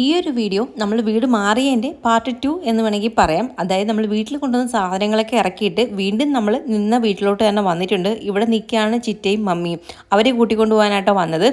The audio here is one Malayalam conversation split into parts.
ഈ ഒരു വീഡിയോ നമ്മൾ വീട് മാറിയതിന്റെ പാർട്ട് ടു എന്ന് വേണമെങ്കിൽ പറയാം. അതായത് നമ്മൾ വീട്ടിൽ കൊണ്ടുവന്ന സാധനങ്ങളൊക്കെ ഇറക്കിയിട്ട് വീണ്ടും നമ്മൾ നിന്ന വീട്ടിലോട്ട് തന്നെ വന്നിട്ടുണ്ട്. ഇവിടെ നിൽക്കുകയാണ് ചിറ്റയും മമ്മിയും. അവരെ കൂട്ടിക്കൊണ്ടു പോകാനായിട്ടോ വന്നത്.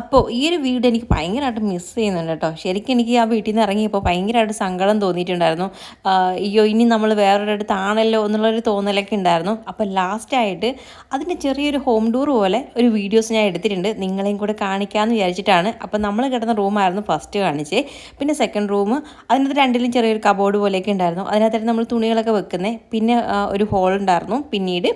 അപ്പോൾ ഈ ഒരു വീട് എനിക്ക് ഭയങ്കരമായിട്ട് മിസ് ചെയ്യുന്നുണ്ട് കേട്ടോ. ശരിക്കും എനിക്ക് ആ വീട്ടിൽ നിന്ന് ഇറങ്ങിയപ്പോൾ ഭയങ്കരമായിട്ട് സങ്കടം തോന്നിയിട്ടുണ്ടായിരുന്നു. അയ്യോ ഇനി നമ്മൾ വേറൊരിടത്താണല്ലോ എന്നുള്ളൊരു തോന്നലൊക്കെ ഉണ്ടായിരുന്നു. അപ്പോൾ ലാസ്റ്റായിട്ട് അതിന്റെ ചെറിയൊരു ഹോം ടൂർ പോലെ ഒരു വീഡിയോസ് ഞാൻ എടുത്തിട്ടുണ്ട്. നിങ്ങളെയും കൂടെ കാണിക്കാമെന്ന് വിചാരിച്ചിട്ടാണ്. അപ്പോൾ നമ്മൾ കിടന്ന റൂമായിരുന്നു ഫസ്റ്റ് കാണിച്ചേ പിന്നെ സെക്കൻഡ് റൂം അതിനകത്ത് രണ്ടിലും ചെറിയൊരു കബോർഡ് പോലെയൊക്കെ ഉണ്ടായിരുന്നു. അതിനകത്തായിട്ട് നമ്മൾ തുണികളൊക്കെ വെക്കുന്നത് പിന്നെ ഒരു ഹോൾ ഉണ്ടായിരുന്നു. പിന്നീട്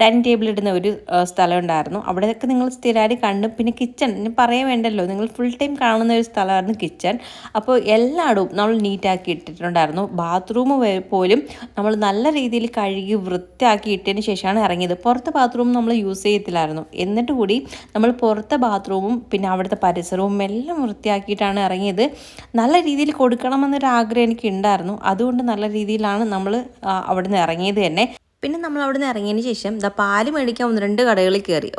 ഡൈനിങ് ടേബിൾ ഇടുന്ന ഒരു സ്ഥലം ഉണ്ടായിരുന്നു. അവിടെയൊക്കെ നിങ്ങൾ സ്ഥിരമായിട്ട് കണ്ടു പിന്നെ കിച്ചൺ പറയാൻ വേണ്ടല്ലോ. നിങ്ങൾ ഫുൾ ടൈം കാണുന്ന ഒരു സ്ഥലമായിരുന്നു കിച്ചൺ അപ്പോൾ എല്ലായിടവും നമ്മൾ നീറ്റാക്കി ഇട്ടിട്ടുണ്ടായിരുന്നു. ബാത്റൂം പോലും നമ്മൾ നല്ല രീതിയിൽ കഴുകി വൃത്തിയാക്കി ഇട്ടതിന് ശേഷമാണ് ഇറങ്ങിയത്. പുറത്തെ ബാത്റൂം നമ്മൾ യൂസ് ചെയ്യത്തില്ലായിരുന്നു. എന്നിട്ട് കൂടി നമ്മൾ പുറത്തെ ബാത്റൂമും പിന്നെ അവിടുത്തെ പരിസരവും എല്ലാം വൃത്തിയാക്കിയിട്ടാണ് ഇറങ്ങിയത്. നല്ല രീതിയിൽ കൊടുക്കണമെന്നൊരു ആഗ്രഹം എനിക്ക് ഉണ്ടായിരുന്നു അതുകൊണ്ട് നല്ല രീതിയിലാണ് നമ്മൾ അവിടെ നിന്ന് ഇറങ്ങിയത് തന്നെ. പിന്നെ നമ്മൾ അവിടെ നിന്ന് ഇറങ്ങിയതിന് ശേഷം ദാ പാൽ മേടിക്കാൻ ഒന്ന് രണ്ട് കടകളിൽ കയറി.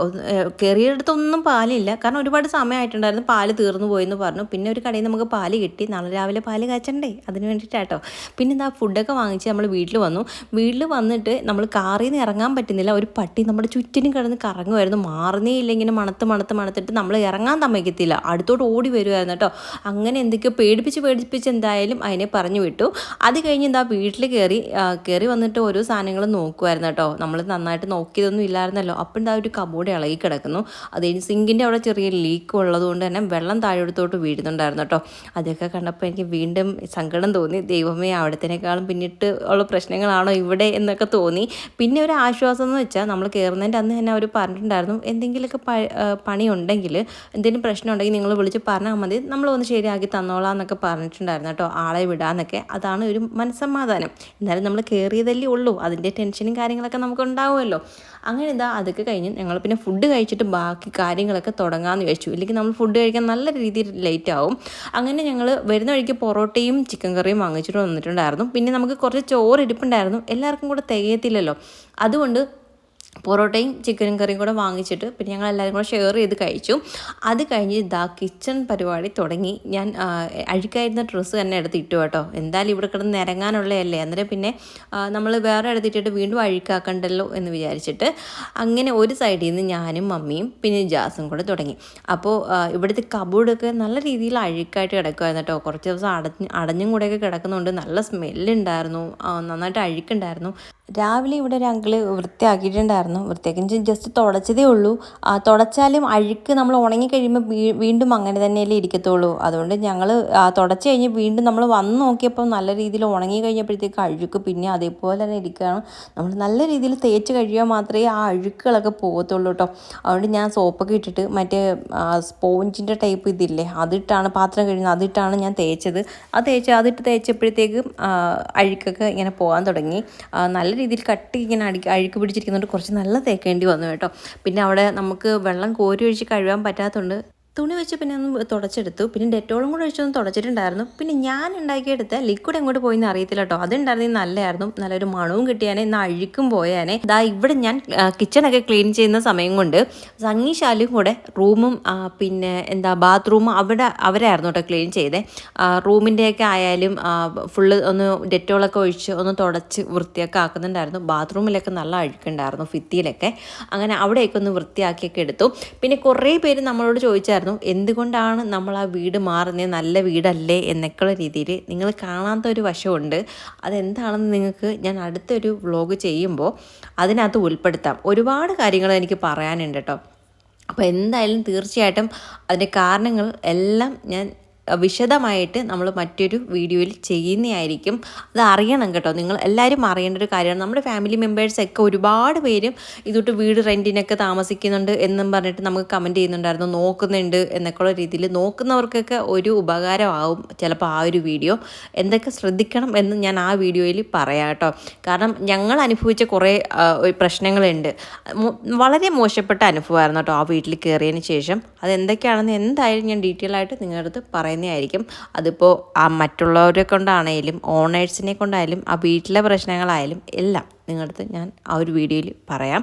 കയറിയിടത്തൊന്നും പാലില്ല. കാരണം ഒരുപാട് സമയമായിട്ടുണ്ടായിരുന്നു പാൽ തീർന്നു പോയെന്ന് പറഞ്ഞു. പിന്നെ ഒരു കടയിൽ നമുക്ക് പാൽ കിട്ടി. നാളെ രാവിലെ പാൽ കാച്ചണ്ടേ? അതിന് വേണ്ടിയിട്ടാട്ടോ പിന്നെ എന്താ ഫുഡൊക്കെ വാങ്ങിച്ച് നമ്മൾ വീട്ടിൽ വന്നു. വീട്ടിൽ വന്നിട്ട് നമ്മൾ കാറിൽ നിന്ന് ഇറങ്ങാൻ പറ്റുന്നില്ല. ഒരു പട്ടി നമ്മുടെ ചുറ്റിനും കിടന്ന് കറങ്ങുമായിരുന്നു മാറുന്നേ ഇല്ല ഇങ്ങനെ മണത്ത് മണത്ത് മണത്തിട്ട് നമ്മൾ ഇറങ്ങാൻ തമ്മയ്ക്കത്തില്ല അടുത്തോട്ട് ഓടി വരുമായിരുന്നു കേട്ടോ. അങ്ങനെ എന്തൊക്കെയോ പേടിപ്പിച്ച് പേടിപ്പിച്ച് എന്തായാലും അതിനെ പറഞ്ഞു വിട്ടു. അത് കഴിഞ്ഞ് എന്താ വീട്ടിൽ കയറി കയറി വന്നിട്ട് ഓരോ സാധനങ്ങളും നോക്കി. നോക്കുമായിരുന്നു കേട്ടോ. നമ്മൾ നന്നായിട്ട് നോക്കിയതൊന്നും ഇല്ലായിരുന്നല്ലോ. അപ്പം ആ ഒരു കബോർഡ് ഇളകി കിടക്കുന്നു. അത് സിങ്കിന്റെ അവിടെ ചെറിയ ലീക്ക് ഉള്ളതുകൊണ്ട് തന്നെ വെള്ളം താഴെടുത്തോട്ട് വീഴുന്നുണ്ടായിരുന്നു കേട്ടോ. അതൊക്കെ കണ്ടപ്പോൾ എനിക്ക് വീണ്ടും സങ്കടം തോന്നി. ദൈവമേ അവിടത്തേക്കാളും പിന്നിട്ട് ഉള്ള പ്രശ്നങ്ങളാണോ ഇവിടെ എന്നൊക്കെ തോന്നി. പിന്നെ ഒരു ആശ്വാസം എന്ന് വെച്ചാൽ നമ്മൾ കയറുന്നതിന്റെ അന്ന് തന്നെ അവർ പറഞ്ഞിട്ടുണ്ടായിരുന്നു എന്തെങ്കിലുമൊക്കെ പണി ഉണ്ടെങ്കിൽ എന്തെങ്കിലും പ്രശ്നം ഉണ്ടെങ്കിൽ നിങ്ങൾ വിളിച്ച് പറഞ്ഞാൽ മതി. നമ്മൾ ഒന്ന് ശരിയാക്കി തന്നോളാം എന്നൊക്കെ പറഞ്ഞിട്ടുണ്ടായിരുന്നു കേട്ടോ. ആളെ വിടാന്നൊക്കെ അതാണ് ഒരു മനസ്സമാധാനം. എന്നാലും നമ്മൾ കയറിയതല്ലേ ഉള്ളൂ. അതിന്റെ ടെൻഷൻ ടെൻഷനും കാര്യങ്ങളൊക്കെ നമുക്ക് ഉണ്ടാവുമല്ലോ അങ്ങനെ ഇതാ അതൊക്കെ കഴിഞ്ഞ് ഞങ്ങൾ പിന്നെ ഫുഡ് കഴിച്ചിട്ട് ബാക്കി കാര്യങ്ങളൊക്കെ തുടങ്ങാമെന്ന് വെച്ചു ഇല്ലെങ്കിൽ നമ്മൾ ഫുഡ് കഴിക്കാൻ നല്ല രീതിയിൽ ലേറ്റ് ആവും. അങ്ങനെ ഞങ്ങൾ വരുന്ന വഴിക്ക് പൊറോട്ടയും ചിക്കൻ കറിയും വാങ്ങിച്ചിട്ട് വന്നിട്ടുണ്ടായിരുന്നു. പിന്നെ നമുക്ക് കുറച്ച് ചോറ് ഇരിപ്പുണ്ടായിരുന്നു. എല്ലാവർക്കും കൂടെ തികയത്തില്ലല്ലോ. അതുകൊണ്ട് പൊറോട്ടയും ചിക്കനും കറിയും കൂടെ വാങ്ങിച്ചിട്ട് പിന്നെ ഞങ്ങൾ എല്ലാവരും കൂടെ ഷെയർ ചെയ്ത് കഴിച്ചു. അത് കഴിഞ്ഞ് ഇതാ കിച്ചൺ പരിപാടി തുടങ്ങി. ഞാൻ അഴുക്കായിരുന്ന ഡ്രസ്സ് തന്നെ എടുത്ത് ഇട്ടു കേട്ടോ. എന്തായാലും ഇവിടെ കിടന്ന് നിരങ്ങാനുള്ളതല്ലേ? അന്നേരം പിന്നെ നമ്മൾ വേറെ എടുത്തിട്ടിട്ട് വീണ്ടും അഴുക്കാക്കണ്ടല്ലോ എന്ന് വിചാരിച്ചിട്ട് അങ്ങനെ ഒരു സൈഡിൽ നിന്ന് ഞാനും മമ്മിയും പിന്നെ ജാസും കൂടെ തുടങ്ങി. അപ്പോൾ ഇവിടുത്തെ കബോർഡൊക്കെ നല്ല രീതിയിൽ അഴുക്കായിട്ട് കിടക്കുമായിരുന്നു കേട്ടോ. കുറച്ച് ദിവസം അടഞ്ഞ് അടഞ്ഞും കൂടെയൊക്കെ കിടക്കുന്നുണ്ട്. നല്ല സ്മെല്ലുണ്ടായിരുന്നു നന്നായിട്ട് അഴുക്കുണ്ടായിരുന്നു. രാവിലെ ഇവിടെ ഒരു അങ്കിൾ വൃത്തിയാക്കിയിട്ടുണ്ടായിരുന്നു. വൃത്തിയാക്കി ജസ്റ്റ് തുടച്ചതേ ഉള്ളൂ. ആ തുടച്ചാലും അഴുക്ക് നമ്മൾ ഉണങ്ങി കഴിയുമ്പോൾ വീണ്ടും അങ്ങനെ തന്നെയല്ലേ ഇരിക്കത്തുള്ളൂ. അതുകൊണ്ട് ഞങ്ങൾ തുടച്ച് കഴിഞ്ഞ് വീണ്ടും നമ്മൾ വന്ന് നോക്കിയപ്പോൾ നല്ല രീതിയിൽ ഉണങ്ങി കഴിഞ്ഞപ്പോഴത്തേക്ക് അഴുക്ക് പിന്നെ അതേപോലെ തന്നെ ഇരിക്കുകയാണ്. നമ്മൾ നല്ല രീതിയിൽ തേച്ച് കഴിയുക മാത്രമേ ആ അഴുക്കുകളൊക്കെ പോകത്തുള്ളൂ കേട്ടോ. അതുകൊണ്ട് ഞാൻ സോപ്പൊക്കെ ഇട്ടിട്ട് മറ്റേ സ്പോഞ്ചിന്റെ ടൈപ്പ് ഇതില്ലേ അതിട്ടാണ് പാത്രം കഴിയുന്നത് അതിട്ടാണ് ഞാൻ തേച്ചത്. ആ തേച്ച് അതിട്ട് തേച്ചപ്പോഴത്തേക്കും അഴുക്കൊക്കെ ഇങ്ങനെ പോകാൻ തുടങ്ങി. നല്ല രീതിയിൽ കട്ടി ഇങ്ങനെ അടി അഴുക്ക് പിടിച്ചിരിക്കുന്നതുകൊണ്ട് കുറച്ച് നല്ല തേക്കേണ്ടി വന്നു കേട്ടോ. പിന്നെ അവിടെ നമുക്ക് വെള്ളം കോരി ഒഴിച്ച് കഴുകാൻ പറ്റാത്തതുകൊണ്ട് തുണി വെച്ച് പിന്നെ ഒന്ന് തുടച്ചെടുത്തു. പിന്നെ ഡെറ്റോളും കൂടെ വെച്ചൊന്ന് തുടച്ചിട്ടുണ്ടായിരുന്നു. പിന്നെ ഞാൻ ഉണ്ടാക്കിയെടുത്ത ലിക്വിഡ് എങ്ങോട്ട് പോയി എന്ന് അറിയത്തില്ല കേട്ടോ. അതുണ്ടായിരുന്നെങ്കിൽ നല്ലതായിരുന്നു. നല്ലൊരു മണവും കിട്ടിയാനേ ഇന്ന് അഴുക്കും പോയാനേ. ഇതാ ഇവിടെ ഞാൻ കിച്ചണൊക്കെ ക്ലീൻ ചെയ്യുന്ന സമയം കൊണ്ട് സംഗീശാലും കൂടെ റൂമും പിന്നെ എന്താ ബാത്റൂമും അവിടെ അവരായിരുന്നു കേട്ടോ ക്ലീൻ ചെയ്തേ. റൂമിന്റെയൊക്കെ ആയാലും ഫുള്ള് ഒന്ന് ഡെറ്റോളൊക്കെ ഒഴിച്ച് ഒന്ന് തുടച്ച് വൃത്തിയൊക്കെ ആക്കുന്നുണ്ടായിരുന്നു. ബാത്റൂമിലൊക്കെ നല്ല അഴുക്കുണ്ടായിരുന്നു ഫിത്തിയിലൊക്കെ അങ്ങനെ അവിടെയൊക്കെ ഒന്ന് വൃത്തിയാക്കിയൊക്കെ എടുത്തു. പിന്നെ കുറേ പേര് നമ്മളോട് ചോദിച്ചായിരുന്നു ഉണ്ടായിരുന്നു. എന്തുകൊണ്ടാണ് നമ്മൾ ആ വീട് മാറുന്നത് നല്ല വീടല്ലേ? എന്നൊക്കെയുള്ള രീതിയിൽ നിങ്ങൾ കാണാത്ത ഒരു വശമുണ്ട്. അതെന്താണെന്ന് നിങ്ങൾക്ക് ഞാൻ അടുത്തൊരു വ്ലോഗ് ചെയ്യുമ്പോൾ അതിനകത്ത് ഉൾപ്പെടുത്താം. ഒരുപാട് കാര്യങ്ങൾ എനിക്ക് പറയാനുണ്ട് കേട്ടോ. അപ്പോൾ എന്തായാലും തീർച്ചയായിട്ടും അതിന്റെ കാരണങ്ങൾ എല്ലാം ഞാൻ വിശദമായിട്ട് നമ്മൾ മറ്റൊരു വീഡിയോയിൽ ചെയ്യുന്നതായിരിക്കും. അത് അറിയണം കേട്ടോ. നിങ്ങൾ എല്ലാവരും അറിയേണ്ട ഒരു കാര്യമാണ്. നമ്മുടെ ഫാമിലി മെമ്പേഴ്സൊക്കെ ഒരുപാട് പേരും ഇതൊട്ട് വീട് റെന്റിനൊക്കെ താമസിക്കുന്നുണ്ട് എന്നും പറഞ്ഞിട്ട് നമുക്ക് കമന്റ് ചെയ്യുന്നുണ്ടായിരുന്നു. നോക്കുന്നുണ്ട് എന്നൊക്കെയുള്ള രീതിയിൽ നോക്കുന്നവർക്കൊക്കെ ഒരു ഉപകാരമാകും ചിലപ്പോൾ ആ ഒരു വീഡിയോ. എന്തൊക്കെ ശ്രദ്ധിക്കണം എന്ന് ഞാൻ ആ വീഡിയോയിൽ പറയാം കേട്ടോ. കാരണം ഞങ്ങൾ അനുഭവിച്ച കുറേ പ്രശ്നങ്ങളുണ്ട്. വളരെ മോശപ്പെട്ട അനുഭവമായിരുന്നു കേട്ടോ ആ വീട്ടിൽ കയറിയതിന് ശേഷം. അതെന്തൊക്കെയാണെന്ന് എന്തായാലും ഞാൻ ഡീറ്റെയിൽ ആയിട്ട് നിങ്ങളുടെ അടുത്ത് പറയുന്നത് തന്നെയായിരിക്കും അതിപ്പോൾ ആ മറ്റുള്ളവരെ കൊണ്ടാണേലും ഓണേഴ്സിനെ കൊണ്ടായാലും ആ വീട്ടിലെ പ്രശ്നങ്ങളായാലും എല്ലാം. നിങ്ങളുടെ ഞാൻ ആ ഒരു വീഡിയോയിൽ പറയാം.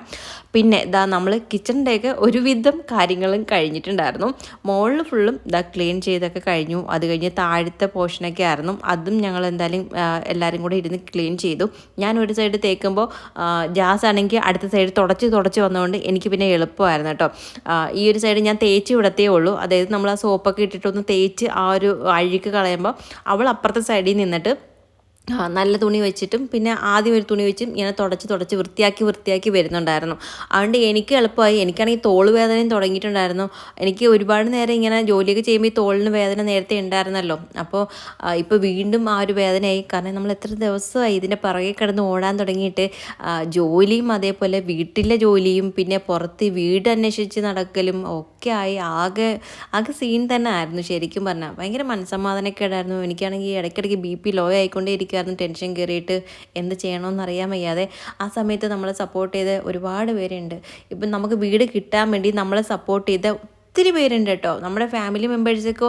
പിന്നെ ഇതാ നമ്മൾ കിച്ചണിന്റെയൊക്കെ ഒരുവിധം കാര്യങ്ങളും കഴിഞ്ഞിട്ടുണ്ടായിരുന്നു. മുകളിൽ ഫുള്ളും ഇതാ ക്ലീൻ ചെയ്തൊക്കെ കഴിഞ്ഞു. അത് കഴിഞ്ഞ് താഴത്തെ പോർഷനൊക്കെ ആയിരുന്നു. അതും ഞങ്ങൾ എന്തായാലും എല്ലാവരും കൂടെ ഇരുന്ന് ക്ലീൻ ചെയ്തു. ഞാൻ ഒരു സൈഡ് തേക്കുമ്പോൾ ജാസ് ആണെങ്കിൽ അടുത്ത സൈഡ് തുടച്ച് തുടച്ച് വന്നതുകൊണ്ട് എനിക്ക് പിന്നെ എളുപ്പമായിരുന്നു കേട്ടോ. ഈ ഒരു സൈഡ് ഞാൻ തേച്ച് വിടത്തേ ഉള്ളൂ. അതായത് നമ്മൾ ആ സോപ്പൊക്കെ ഇട്ടിട്ടൊന്ന് തേച്ച് ആ ഒരു അഴുക്ക് കളയുമ്പോൾ അവൾ അപ്പുറത്തെ സൈഡിൽ നിന്നിട്ട് നല്ല തുണി വെച്ചിട്ടും പിന്നെ ആദ്യം ഒരു തുണി വെച്ചും ഇങ്ങനെ തുടച്ച് തുടച്ച് വൃത്തിയാക്കി വൃത്തിയാക്കി വരുന്നുണ്ടായിരുന്നു. അതുകൊണ്ട് എനിക്ക് എളുപ്പമായി. എനിക്കാണെങ്കിൽ തോൾ വേദനയും തുടങ്ങിയിട്ടുണ്ടായിരുന്നു. എനിക്ക് ഒരുപാട് നേരം ഇങ്ങനെ ജോലിയൊക്കെ ചെയ്യുമ്പോൾ ഈ തോളിന് വേദന നേരത്തെ ഉണ്ടായിരുന്നല്ലോ. അപ്പോൾ ഇപ്പോൾ വീണ്ടും ആ ഒരു വേദനയായി. കാരണം നമ്മൾ എത്ര ദിവസമായി ഇതിന്റെ പുറകെ കിടന്ന് ഓടാൻ തുടങ്ങിയിട്ട് ജോലിയും അതേപോലെ വീട്ടിലെ ജോലിയും പിന്നെ പുറത്ത് വീട് അന്വേഷിച്ച് നടക്കലും ഒക്കെ ആയി. ആകെ ആകെ സീൻ തന്നെ ആയിരുന്നു ശരിക്കും പറഞ്ഞാൽ. ഭയങ്കര മനസ്സമാധാനക്കേടായിരുന്നു. എനിക്കാണെങ്കിൽ ഇടയ്ക്കിടയ്ക്ക് ബി പി ലോ ആയിക്കൊണ്ടേ ഇരിക്കുക കാരണം ടെൻഷൻ കയറിയിട്ട് എന്ത് ചെയ്യണമെന്ന് അറിയാൻ വയ്യാതെ ആ സമയത്ത് നമ്മളെ സപ്പോർട്ട് ചെയ്ത ഒരുപാട് പേരുണ്ട്. ഇപ്പം നമുക്ക് വീട് കിട്ടാൻ വേണ്ടി നമ്മളെ സപ്പോർട്ട് ചെയ്ത ഒത്തിരി പേരുണ്ട് കേട്ടോ. നമ്മുടെ ഫാമിലി മെമ്പേഴ്സൊക്കെ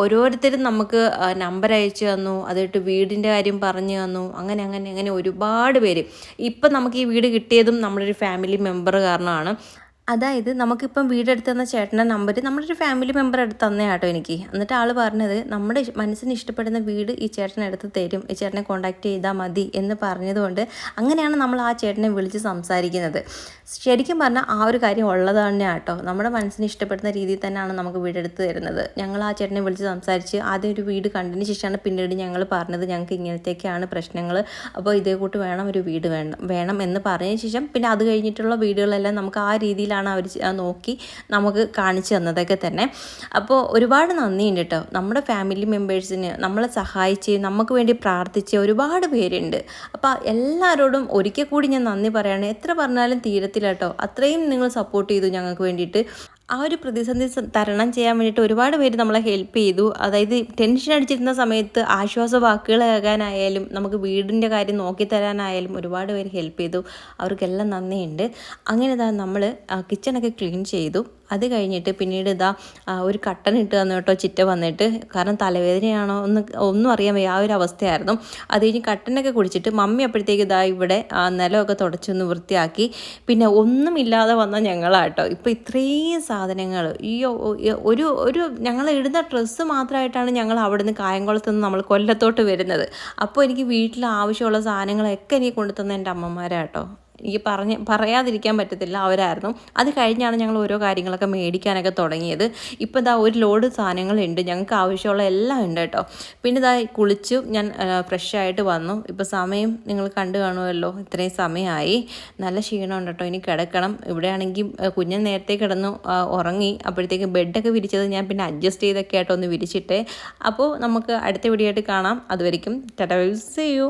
ഓരോരുത്തരും നമുക്ക് നമ്പർ അയച്ചു തന്നു. അതിട്ട് വീടിന്റെ കാര്യം പറഞ്ഞു തന്നു. അങ്ങനെ അങ്ങനെ അങ്ങനെ ഒരുപാട് പേര്. ഇപ്പം നമുക്ക് ഈ വീട് കിട്ടിയതും നമ്മളൊരു ഫാമിലി മെമ്പർ കാരണമാണ്. അതായത് നമുക്കിപ്പം വീടെടുത്ത് തന്ന ചേട്ടന്റെ നമ്പർ നമ്മുടെ ഒരു ഫാമിലി മെമ്പർ എടുത്ത് തന്നേ ആട്ടോ എനിക്ക്. എന്നിട്ട് ആൾ പറഞ്ഞത് നമ്മുടെ മനസ്സിന് ഇഷ്ടപ്പെടുന്ന വീട് ഈ ചേട്ടൻ എടുത്ത് തരും ഈ ചേട്ടനെ കോൺടാക്ട് ചെയ്താൽ മതി എന്ന് പറഞ്ഞതുകൊണ്ട് അങ്ങനെയാണ് നമ്മൾ ആ ചേട്ടനെ വിളിച്ച് സംസാരിക്കുന്നത്. ശരിക്കും പറഞ്ഞാൽ ആ ഒരു കാര്യം ഉള്ളത് തന്നെ ആട്ടോ. നമ്മുടെ മനസ്സിന് ഇഷ്ടപ്പെടുന്ന രീതിയിൽ തന്നെയാണ് നമുക്ക് വീടെടുത്ത് തരുന്നത്. ഞങ്ങൾ ആ ചേട്ടനെ വിളിച്ച് സംസാരിച്ച് ആദ്യം ഒരു വീട് കണ്ടതിന് ശേഷമാണ് പിന്നീട് ഞങ്ങൾ പറഞ്ഞത് ഞങ്ങൾക്ക് ഇങ്ങനത്തേക്കാണ് പ്രശ്നങ്ങൾ അപ്പോൾ ഇതേ കൂട്ട് വേണം ഒരു വീട് വേണം വേണം എന്ന് പറഞ്ഞതിന് ശേഷം പിന്നെ അത് കഴിഞ്ഞിട്ടുള്ള വീടുകളെല്ലാം നമുക്ക് ആ രീതിയിൽ രീതിയിലാണ് അവർ നോക്കി നമുക്ക് കാണിച്ചു തന്നതൊക്കെ തന്നെ. അപ്പോൾ ഒരുപാട് നന്ദിയുണ്ട് കേട്ടോ നമ്മുടെ ഫാമിലി മെമ്പേഴ്സിന് നമ്മളെ സഹായിച്ച് നമുക്ക് വേണ്ടി പ്രാർത്ഥിച്ച ഒരുപാട് പേരുണ്ട്. അപ്പോൾ എല്ലാവരോടും ഒരിക്കൽ കൂടി ഞാൻ നന്ദി പറയാണ്. എത്ര പറഞ്ഞാലും തീരത്തില്ല കേട്ടോ അത്രയും നിങ്ങൾ സപ്പോർട്ട് ചെയ്തു ഞങ്ങൾക്ക് വേണ്ടിയിട്ട്. ആ ഒരു പ്രതിസന്ധി തരണം ചെയ്യാൻ വേണ്ടിയിട്ട് ഒരുപാട് പേര് നമ്മളെ ഹെൽപ്പ് ചെയ്തു. അതായത് ടെൻഷൻ അടിച്ചിരുന്ന സമയത്ത് ആശ്വാസ വാക്കുകളാകാനായാലും നമുക്ക് വീടിന്റെ കാര്യം നോക്കി തരാനായാലും ഒരുപാട് പേര് ഹെൽപ്പ് ചെയ്തു. അവർക്കെല്ലാം നന്ദിയുണ്ട്. അങ്ങനെ ഇതാ നമ്മൾ കിച്ചണൊക്കെ ക്ലീൻ ചെയ്തു. അത് കഴിഞ്ഞിട്ട് പിന്നീട് ഇതാ ഒരു കട്ടൻ ഇട്ട് തന്നു കേട്ടോ ചിറ്റ വന്നിട്ട്. കാരണം തലവേദനയാണോ ഒന്ന് ഒന്നും അറിയാൻ വയ്യ ആ ഒരു അവസ്ഥയായിരുന്നു. അത് കഴിഞ്ഞ് കട്ടനൊക്കെ കുടിച്ചിട്ട് മമ്മി അപ്പോഴത്തേക്ക് ഇതാ ഇവിടെ നിലമൊക്കെ തുടച്ചൊന്ന് വൃത്തിയാക്കി. പിന്നെ ഒന്നുമില്ലാതെ വന്ന ഞങ്ങളാട്ടോ ഇപ്പോൾ ഇത്രയും സാധനങ്ങൾ ഈ ഒരു ഒരു ഞങ്ങൾ ഇടുന്ന ഡ്രസ്സ് മാത്രമായിട്ടാണ് ഞങ്ങൾ അവിടുന്ന് കായംകുളത്ത് നിന്ന് നമ്മൾ കൊല്ലത്തോട്ട് വരുന്നത്. അപ്പോൾ എനിക്ക് വീട്ടിൽ ആവശ്യമുള്ള സാധനങ്ങളൊക്കെ എനിക്ക് കൊണ്ടുതന്ന എന്റെ അമ്മമാരാട്ടോ എനിക്ക് പറഞ്ഞ് പറയാതിരിക്കാൻ പറ്റത്തില്ല അവരായിരുന്നു. അത് കഴിഞ്ഞാണ് ഞങ്ങൾ ഓരോ കാര്യങ്ങളൊക്കെ മേടിക്കാനൊക്കെ തുടങ്ങിയത്. ഇപ്പോൾ ഇതാ ഒരു ലോഡ് സാധനങ്ങളുണ്ട് ഞങ്ങൾക്ക് ആവശ്യമുള്ള എല്ലാം ഉണ്ട് കേട്ടോ. പിന്നെ ഇതാ കുളിച്ചു ഞാൻ ഫ്രഷ് ആയിട്ട് വന്നു. ഇപ്പോൾ സമയം നിങ്ങൾ കണ്ടു കാണുമല്ലോ ഇത്രയും സമയമായി. നല്ല ക്ഷീണമുണ്ട് കേട്ടോ ഇനി കിടക്കണം. ഇവിടെയാണെങ്കിൽ കുഞ്ഞ് കുഞ്ഞൻ നേരത്തെ കിടന്നു ഉറങ്ങി. അപ്പോഴത്തേക്ക് ബെഡൊക്കെ വിരിച്ചത് ഞാൻ പിന്നെ അഡ്ജസ്റ്റ് ചെയ്തൊക്കെ ആയിട്ടൊന്ന് വിരിച്ചിട്ടേ. അപ്പോൾ നമുക്ക് അടുത്ത വീഡിയോ ആയിട്ട് കാണാം. അതുവരെയും ടാറ്റ സേ യു